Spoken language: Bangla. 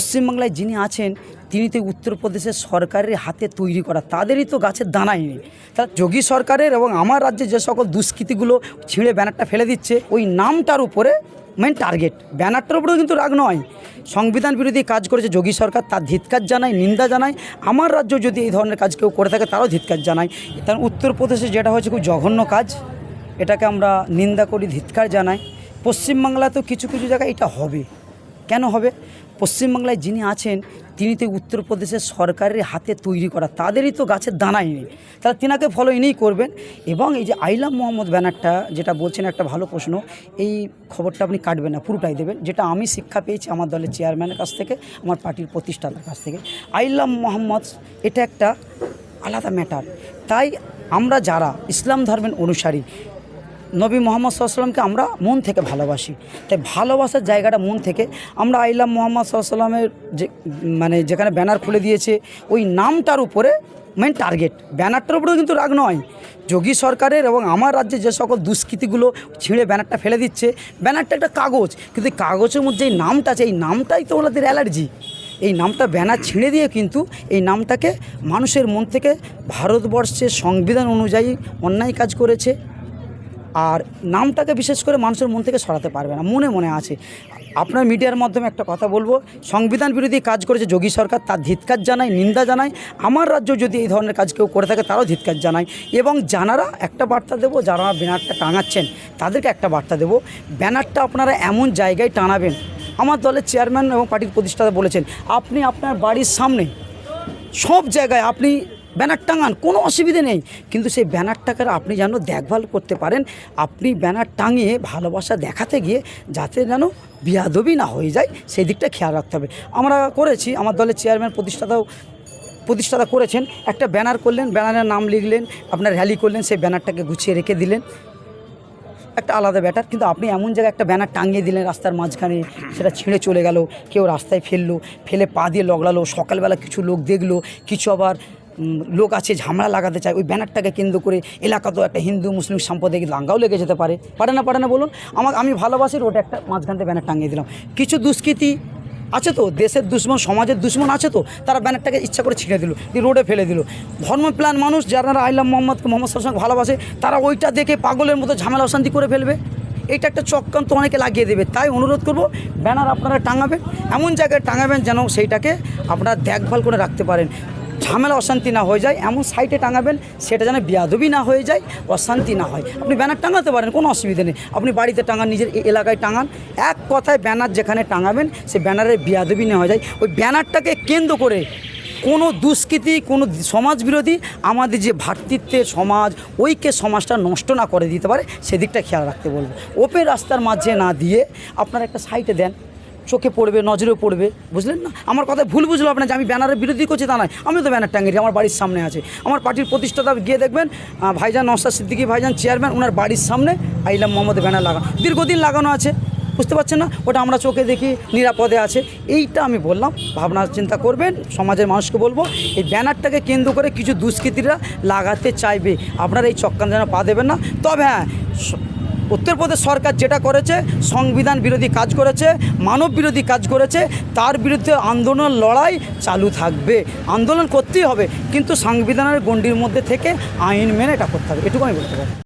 পশ্চিমবাংলায় যিনি আছেন, তিনি তো উত্তরপ্রদেশের সরকারের হাতে তৈরি করা, তাদেরই তো গাছের দানাই নেই তা যোগী সরকারের এবং আমার রাজ্যে যে সকল দুষ্কৃতিগুলো ছিঁড়ে ব্যানারটা ফেলে দিচ্ছে, ওই নামটার উপরে মেন টার্গেট ব্যানারটার উপরেও কিন্তু রাগ নয়। সংবিধান বিরোধী কাজ করেছে যোগী সরকার, তার ধিৎকার জানায়, নিন্দা জানায়। আমার রাজ্য যদি এই ধরনের কাজ কেউ করে থাকে, তারও ধিৎকার জানায়। কারণ উত্তরপ্রদেশে যেটা হয়েছে খুব জঘন্য কাজ, এটাকে আমরা নিন্দা করি, ধিৎকার জানাই। পশ্চিমবাংলাতেও কিছু কিছু জায়গায় এটা হবে। কেন হবে? পশ্চিমবাংলায় যিনি আছেন, তিনি তো উত্তরপ্রদেশের সরকারের হাতে তৈরি করা, তাদেরই তো গাছের দানাই নেই। তাহলে তিনাকে ফলো ইনিই করবেন। এবং এই যে আইলাম মোহাম্মদ ব্যানারটা যেটা বলছেন, একটা ভালো প্রশ্ন, এই খবরটা আপনি কাটবেন না, পুরোটাই দেবেন। যেটা আমি শিক্ষা পেয়েছি আমার দলের চেয়ারম্যানের কাছ থেকে, আমার পার্টির প্রতিষ্ঠাতার কাছ থেকে। আইলাম মোহাম্মদ, এটা একটা আলাদা ম্যাটার তাই আমরা যারা ইসলাম ধর্মের অনুসারী নবী মোহাম্মদ সাল্লামকে আমরা মন থেকে ভালোবাসি। তাই ভালোবাসার জায়গাটা মন থেকে। আমরা আইলাম মোহাম্মদ সাল্লামের যে মানে যেখানে ব্যানার খুলে দিয়েছে, ওই নামটার উপরে মেন টার্গেট ব্যানারটার উপরেও কিন্তু রাগ নয়। যোগী সরকারের এবং আমার রাজ্যে যে সকল দুষ্কৃতিগুলো ছিঁড়ে ব্যানারটা ফেলে দিচ্ছে, ব্যানারটা একটা কাগজ। কিন্তু কাগজের মধ্যে এই নামটা আছে, এই নামটাই তো ওনাদের অ্যালার্জি। এই নামটা ব্যানার ছিঁড়ে দিয়ে কিন্তু এই নামটাকে মানুষের মন থেকে ভারতবর্ষের সংবিধান অনুযায়ী অন্যায় কাজ করেছে। আর নামটাকে বিশেষ করে মানুষের মন থেকে সরাতে পারবে না, মনে মনে আছে। আপনার মিডিয়ার মাধ্যমে একটা কথা বলব, সংবিধান বিরোধী কাজ করেছে যোগী সরকার, তার ধিৎকার জানায় নিন্দা জানায় আমার রাজ্য যদি এই ধরনের কাজ কেউ করে থাকে তারাও ধিৎকার জানায়। এবং জানারা একটা বার্তা দেবো, যারা ব্যানারটা টাঙাচ্ছেন, তাদেরকে একটা বার্তা দেবো, ব্যানারটা আপনারা এমন জায়গায় টানাবেন। আমার দলের চেয়ারম্যান এবং পার্টির প্রতিষ্ঠাতা বলেছেন, আপনি আপনার বাড়ির সামনে সব জায়গায় আপনি ব্যানার টাঙান কোনো অসুবিধে নেই। কিন্তু সেই ব্যানারটাকে আপনি যেন দেখভাল করতে পারেন, আপনি ব্যানার টাঙিয়ে ভালোবাসা দেখাতে গিয়ে যাতে যেন বিয়াদবি না হয়ে যায়, সেই দিকটা খেয়াল রাখতে হবে। আমরা করেছি, আমার দলের চেয়ারম্যান প্রতিষ্ঠাতাও প্রতিষ্ঠাতা করেছেন, একটা ব্যানার করলেন, ব্যানারের নাম লিখলেন, আপনার র্যালি করলেন, সেই ব্যানারটাকে গুছিয়ে রেখে দিলেন। একটা আলাদা ব্যাটার, কিন্তু আপনি এমন জায়গায় একটা ব্যানার টাঙিয়ে দিলেন রাস্তার মাঝখানে, সেটা ছিঁড়ে চলে গেল, কেউ রাস্তায় ফেলল, ফেলে পা দিয়ে লগলালো সকালবেলা কিছু লোক দেখল, কিছু আবার লোক আছে, ঝামেলা লাগাতে চায়, ওই ব্যানারটাকে কেন্দ্র করে এলাকা তো একটা হিন্দু, মুসলিম সাম্প্রদায়িক দাঙ্গাও লেগে যেতে পারে। পারে না পারে না, বলুন। আমার, আমি ভালোবাসি ওটা একটা মাঝখান থেকে ব্যানার টাঙিয়ে দিলাম। কিছু দুষ্কৃতি আছে তো, দেশের দুশ্মন, সমাজের দুশ্মন আছে তো, তারা ব্যানারটাকে ইচ্ছা করে ছিঁড়ে দিল, দিয়ে রোডে ফেলে দিল। ধর্ম প্ল্যান মানুষ যারা আইলাম মোহাম্মদকে, মোহাম্মদ সাল্লামকে ভালোবাসে, তারা ওইটা দেখে পাগলের মতো ঝামেলা অশান্তি করে ফেলবে। এটা একটা চক্রান্ত অনেকে লাগিয়ে দেবে। তাই অনুরোধ করব, ব্যানার আপনারা টাঙাবেন, এমন জায়গায় টাঙাবেন যেন সেইটাকে আপনারা দেখভাল করে রাখতে পারেন। ঝামেলা, অশান্তি না হয়ে যায়, এমন সাইটে টাঙাবেন, সেটা যেন বিয়াদবি না হয়ে যায়, অশান্তি না হয়। আপনি ব্যানার টাঙাতে পারেন, কোনো অসুবিধা নেই। আপনি বাড়িতে টাঙান, নিজের এলাকায় টাঙান, এক কথায় ব্যানার যেখানে টাঙাবেন, সে ব্যানারের বিয়াদবি না হয়ে যায়। ওই ব্যানারটাকে কেন্দ্র করে কোনো দুষ্কৃতি, কোনো সমাজ বিরোধী আমাদের যে ভ্রাতৃত্বের সমাজ, ঐক্যের সমাজটা নষ্ট না করে দিতে পারে, সেদিকটা খেয়াল রাখতে বলব। ওপেন রাস্তার মাঝে না দিয়ে আপনারা একটা সাইটে দেন চোখে পড়বে নজরে পড়বে, বুঝলেন না? আমার কথা ভুল বুঝলো আপনার যে আমি ব্যানারের বিরোধী করছি তা নয়। আমি তো ব্যানার টাঙিয়েছি, আমার বাড়ির সামনে আছে। আমার পার্টির প্রতিষ্ঠাতা গিয়ে দেখবেন ভাইজান নসাদ সিদ্দিকী ভাইজান চেয়ারম্যান ওনার বাড়ির সামনে আইলাম মোহাম্মদ ব্যানার লাগানো। দীর্ঘদিন লাগানো আছে, বুঝতে পারছেন না? ওটা আমরা চোখে দেখি, নিরাপদে আছে। এইটা আমি বললাম, ভাবনা চিন্তা করবেন, সমাজের মানুষকে বলব, এই ব্যানারটাকে কেন্দ্র করে কিছু দুষ্কৃতীরা লাগাতে চাইবে। আপনারা এই চক্কান যেন পা দেবেন না। তবে হ্যাঁ উত্তরপ্রদেশ সরকার যেটা করেছে, সংবিধান বিরোধী কাজ করেছে, মানব বিরোধী কাজ করেছে, তার বিরুদ্ধে আন্দোলন লড়াই চালু থাকবে। আন্দোলন করতেই হবে, কিন্তু সংবিধানের গণ্ডির মধ্যে থেকে আইন মেনে এটা করতে হবে। এটুকু আমি বলতে পারি।